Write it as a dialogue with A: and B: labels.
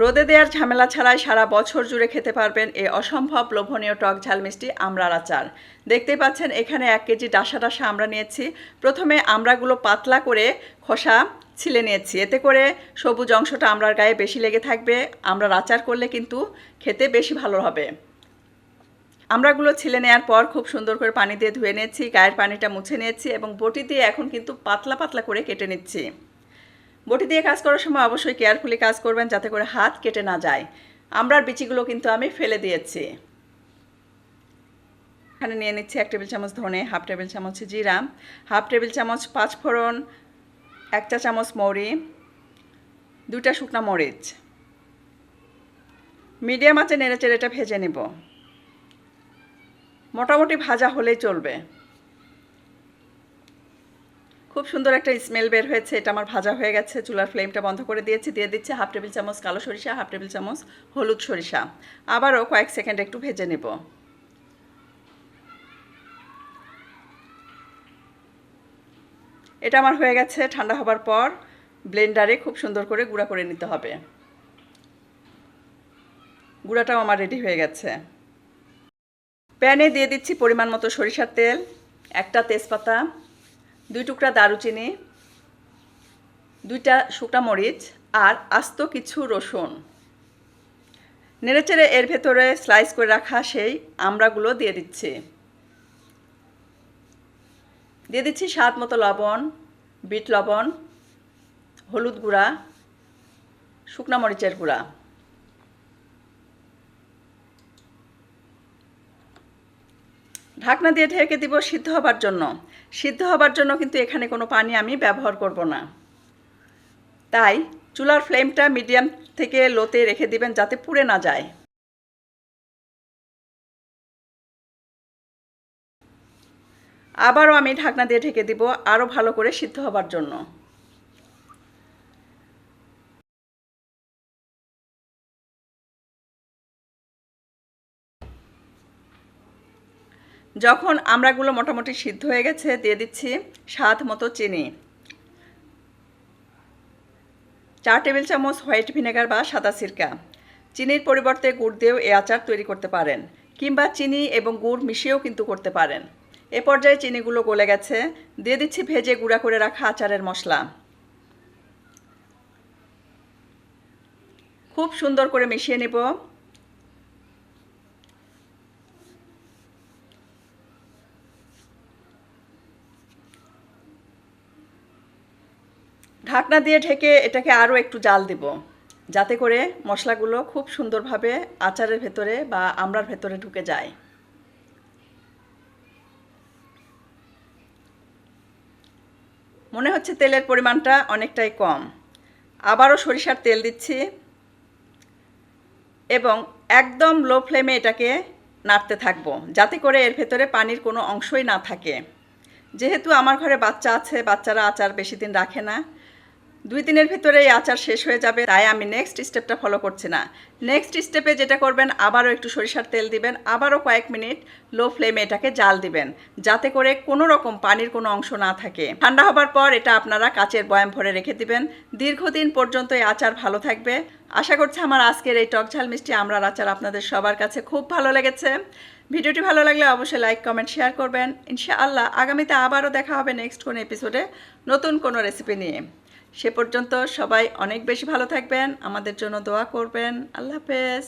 A: রোদে দেওয়ার ঝামেলা ছাড়াই সারা বছর জুড়ে খেতে পারবেন এই অসম্ভব লোভনীয় টক ঝাল মিষ্টি আমড়ার আচার। দেখতেই পাচ্ছেন, এখানে এক কেজি ডাসা ডাসা আমরা নিয়েছি। প্রথমে আমরাগুলো পাতলা করে খোসা ছিলে নিয়েছি। এতে করে সবুজ অংশটা আমড়ার গায়ে বেশি লেগে থাকবে। আমড়ার আচার করলে কিন্তু খেতে বেশি ভালো হবে। আমরাগুলো ছিলে নেওয়ার পর খুব সুন্দর করে পানি দিয়ে ধুয়ে নিয়েছি, গায়ের পানিটা মুছে নিয়েছি এবং বটি দিয়ে এখন কিন্তু পাতলা পাতলা করে কেটে নিচ্ছি। বটি দিয়ে কাজ করার সময় অবশ্যই কেয়ারফুলি কাজ করবেন যাতে করে হাত কেটে না যায়। আমরার বিচিগুলো কিন্তু আমি ফেলে দিয়েছি। এখানে নিয়ে নিচ্ছি এক টেবিল চামচ ধনে, হাফ টেবিল চামচ জিরা, হাফ টেবিল চামচ পাঁচফোড়ন এক চা চামচ মৌরি দুটা শুকনো মরিচ। মিডিয়াম আঁচে নেড়ে চেড়ে এটা ভেজে নেব। মোটামুটি ভাজা হলেই চলবে। খুব সুন্দর একটা স্মেল বের হয়েছে, এটা আমার ভাজা হয়ে গেছে, চুলার ফ্লেমটা বন্ধ করে দিয়েছি, দিয়ে দিচ্ছি হাফ টেবিল চামচ কালো সরিষা হাফ টেবিল চামচ হলুদ সরিষা। আবারও কয়েক সেকেন্ড একটু ভেজে নেব। এটা আমার হয়ে গেছে, ঠান্ডা হবার পর ব্লেন্ডারে খুব সুন্দর করে গুঁড়া করে নিতে হবে। গুঁড়াটাও আমার রেডি হয়ে গেছে। প্যানে দিয়ে দিচ্ছি পরিমাণ মতো সরিষার তেল, একটা তেজপাতা দুই টুকরা দারুচিনি, দুইটা শুকনা মরিচ আর আস্ত কিছু রসুন। নেড়েচেড়ে এর ভেতরে স্লাইস করে রাখা সেই আমড়াগুলো দিয়ে দিচ্ছি। দিয়ে দিচ্ছি স্বাদ মতো লবণ, বিট লবণ, হলুদ গুঁড়া, শুকনা মরিচের গুঁড়া। ঢাকনা দিয়ে ঢেকে দিব সিদ্ধ হবার জন্য। সিদ্ধ হবার জন্য কিন্তু এখানে কোনো পানি আমি ব্যবহার করব না। তাই চুলার ফ্লেমটা মিডিয়াম থেকে লোতে রেখে দিবেন যাতে পুড়ে না যায়। আবারও আমি ঢাকনা দিয়ে ঢেকে দিব আরও ভালো করে সিদ্ধ হবার জন্য। যখন আমড়াগুলো মোটামুটি সিদ্ধ হয়ে গেছে, দিয়ে দিচ্ছি স্বাদ মতো চিনি। চার টেবিল চামচ হোয়াইট ভিনেগার বা সাদা সিরকা। চিনির পরিবর্তে গুড় দিয়েও এ আচার তৈরি করতে পারেন, কিংবা চিনি এবং গুড় মিশিয়েও কিন্তু করতে পারেন। এ পর্যায়ে চিনিগুলো গলে গেছে, দিয়ে দিচ্ছি ভেজে গুঁড়া করে রাখা আচারের মশলা। খুব সুন্দর করে মিশিয়ে নেব। ঢাকনা দিয়ে ঢেকে এটাকে আরও একটু জাল দেব। যাতে করে মশলাগুলো খুব সুন্দরভাবে আচারের ভেতরে বা আমড়ার ভেতরে ঢুকে যায়। মনে হচ্ছে তেলের পরিমাণটা অনেকটাই কম। আবারও সরিষার তেল দিচ্ছি এবং একদম লো ফ্লেমে এটাকে নাড়তে থাকব, যাতে করে এর ভেতরে পানির কোনো অংশই না থাকে। যেহেতু আমার ঘরে বাচ্চা আছে, বাচ্চারা আচার বেশি দিন রাখে না দুই দিনের ভিতরে এই আচার শেষ হয়ে যাবে, তাই আমি নেক্সট স্টেপটা ফলো করছি না। নেক্সট স্টেপে যেটা করবেন, আবারও একটু সরিষার তেল দিবেন, আবারও কয়েক মিনিট লো ফ্লেমে এটাকে জাল দিবেন, যাতে করে কোনো রকম পানির কোনো অংশ না থাকে। ঠান্ডা হবার পর এটা আপনারা কাচের বয়াম ভরে রেখে দিবেন। দীর্ঘদিন পর্যন্ত এই আচার ভালো থাকবে। আশা করছি আমার আজকের এই টক ঝাল মিষ্টি আমরার আচার আপনাদের সবার কাছে খুব ভালো লেগেছে। ভিডিওটি ভালো লাগলে অবশ্যই লাইক কমেন্ট শেয়ার করবেন। ইনশাআল্লাহ আগামীতে আবারও দেখা হবে নেক্সট কোনো এপিসোডে নতুন কোনো রেসিপি নিয়ে। সে পর্যন্ত সবাই অনেক বেশি ভালো থাকবেন, আমাদের জন্য দোয়া করবেন। আল্লাহ হাফেজ।